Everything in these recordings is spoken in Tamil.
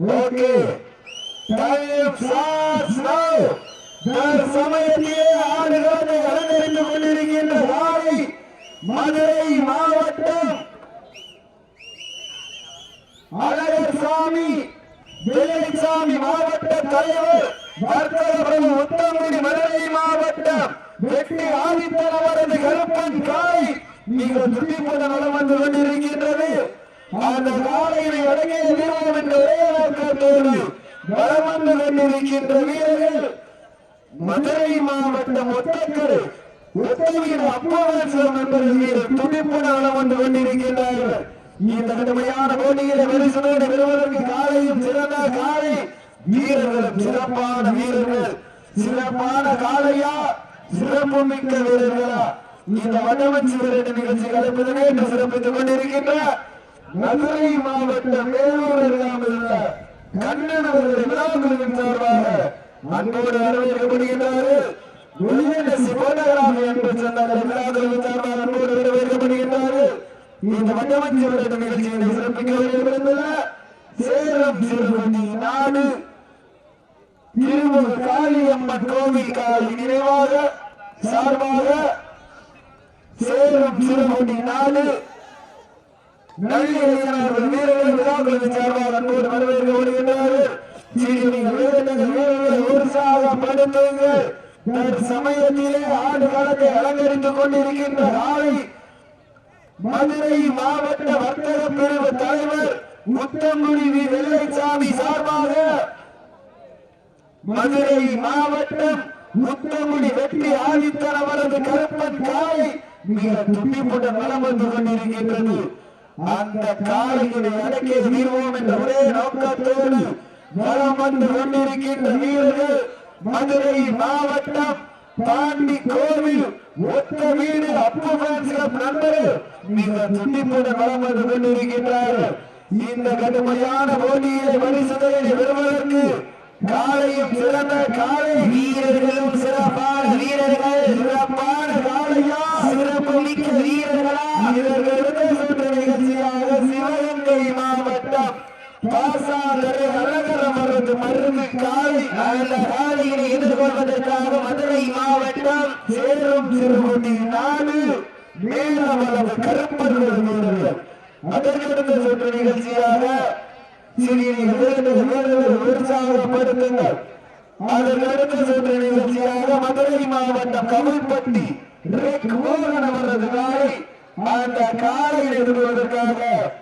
ஓகே. டைம் ஸ்டார்ட்ஸ் தற்சமயத்திலே ஆடுகளத்தை கொண்டிருக்கின்ற காலை மதுரை மாவட்டம் அழகர் வெள்ளைசாமி மாவட்ட தலைவர் வர்த்தக பிரபு மதுரை மாவட்டம். வெற்றி ஆதித்தன் அவரது கருப்பன் காய் மிக துடிப்புடன் நலம் வந்து கொண்டிருக்கின்றது. அந்த காலையை அடங்கிய வீரம் என்ற ஒரே நோக்கத்தோடு வலம் வந்து கொண்டிருக்கின்ற வீரர்கள் மதுரை மாவட்டம் ஒத்தக்கரை ஒத்தவீடு அப்பாவாசம் என்பது வீரர் துடிப்புடன் நலம் வந்து கொண்டிருக்கின்றார்கள். இந்த கடுமையான போட்டியில விரிசுமையை பெறுவதற்கு காலையும் சிறந்த காலை வீரர்களும் சிறப்பான வீரர்கள். சிறப்பான காளையா? சிறப்பு மிக்க வீரர்களா? இந்த வடமஞ்சி விரட்டு நிகழ்ச்சி கலப்பதனை இன்று சிறப்பித்துக் கொண்டிருக்கின்ற மதுரை மாவட்ட வேலூர் அருகாமல் கண்ணன் அவர்கள் விழாக்குழுவின் சார்பாக அன்போடு வரவேற்கப்படுகின்றார்கள். ஒளியரசி என்று சார்பாக அன்போடு வரவேற்கப்படுகின்றார்கள். இந்த நிகழ்ச்சியை சிறப்பிக்க விரும்புகின்ற சேலம் சிறுவண்டி நாடு திருமூர் காளியம்மன் கோவில் காலி நினைவாக சார்பாக சேலம் சிறுவண்டி நாடு நல்ல இளைஞர்கள் வீரர்கள் அலங்கரித்துக் கொண்டிருக்கின்ற மதுரை மாவட்ட வர்த்தக பிரிவு தலைவர் முத்தங்குடி வி. வெள்ளைசாமி சார்பாக மதுரை மாவட்டம் முத்தங்குடி வெற்றி ஆதித்தன் அவரது கருப்பன் காலை மிக போட்ட நலம் வந்து கொண்டிருக்கின்றது அந்த காலையினை அடக்கி தீர்வோம் என்ற ஒரே நோக்கத்தோடு வளம் வந்து கொண்டிருக்கின்ற வீரர்கள் மதுரை மாவட்டம் பாண்டி கோவில் ஒத்த வீடு அப்பு ஃபேன்ஸ் நண்பர்கள் மிக துண்டிப்புடன் வளம் வந்து கொண்டிருக்கின்றார்கள். இந்த கடுமையான போட்டியிலே பரிசுகளை பெறுவதற்கு காலையும் சிறந்த காலை வீரர்களும் சிறப்பான வீரர்கள் சிறப்பான காலையா சிறப்பு மிக்க வீரர்களா வீரர்களுக்கு சுற்று நிகழ்ச்சியாக சிவகங்கை மாவட்டம் பாசாந்தரை அழகர மருந்து மருந்து காலை அந்த காலையினை எதிர்கொள்வதற்காக மதுரை மாவட்டம் சேரும் சிறுகுடி நாடு மேலவளவு கருப்பர்கள் வீரர்கள் அதற்கடுத்த சுற்று நிகழ்ச்சியாக உற்சாகப்படுத்துங்கள். அதற்கடுத்த சுற்று நிகழ்ச்சியாக மதுரை மாவட்டம் கவிழ்பட்டி ரிக் மோகன் அவரது காலை அந்த காலை எதிர்கொள்வதற்காக கீழவளவு நன்றிகள் வீரர்கள் வீரர்கள் உற்சாகப்படுத்துங்கள்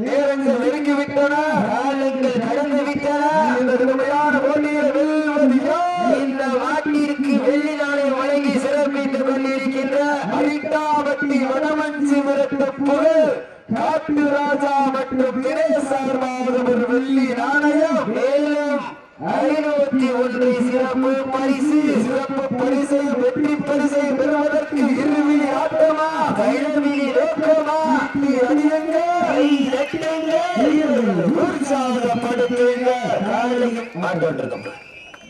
நேரங்கள் நெருங்கிவிட்டன காலங்கள் கடந்து விட்டன இந்த கடுமையான போட்டியில் வெல்வது யார்? இந்த நாட்டிற்கு வெள்ளி நாளை வழங்கி சிறப்பித்துக் கொண்டிருக்கின்ற அரிட்டாபட்டி வடமஞ்சி விரட்டு புகழ் காட்டு ராஜா மற்றும் திரை சார்பாக ஒரு வெள்ளி நாணயம் மேலும் ஐநூத்தி ஒன்று சிறப்பு பரிசு. சிறப்பு பரிசை வெற்றி பரிசை பெறுவதற்கு இருவிழி ஆட்டமா? கைலவிழி நோக்கமா? அதிகங்க உற்சாகப்படுத்துங்க.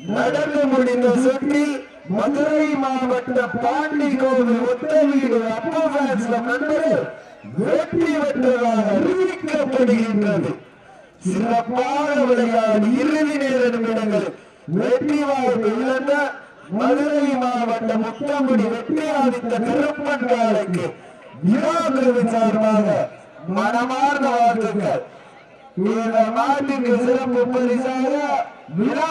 நடந்து முடிந்த சுற்றில் மதுரை மாவட்ட பாண்டி கோவில் ஒத்தவீடு அப்போ ஃபேன்ஸ்ல நண்பர்கள் வெற்றி பெற்றதாக அறிவிக்கப்படுகின்றது. சிறப்பான விளையாடி. இறுதி நேரம் வெற்றி வாய்ப்பு இழந்த மதுரை மாவட்ட முத்தங்குடி வெற்றி ஆதித்த கருப்பன் காலைக்கு விழாக்குழுவின் சார்பாக மனமார்ந்த வாழ்த்துக்கள். இந்த நாட்டிற்கு சிறப்பு பரிசாக விழா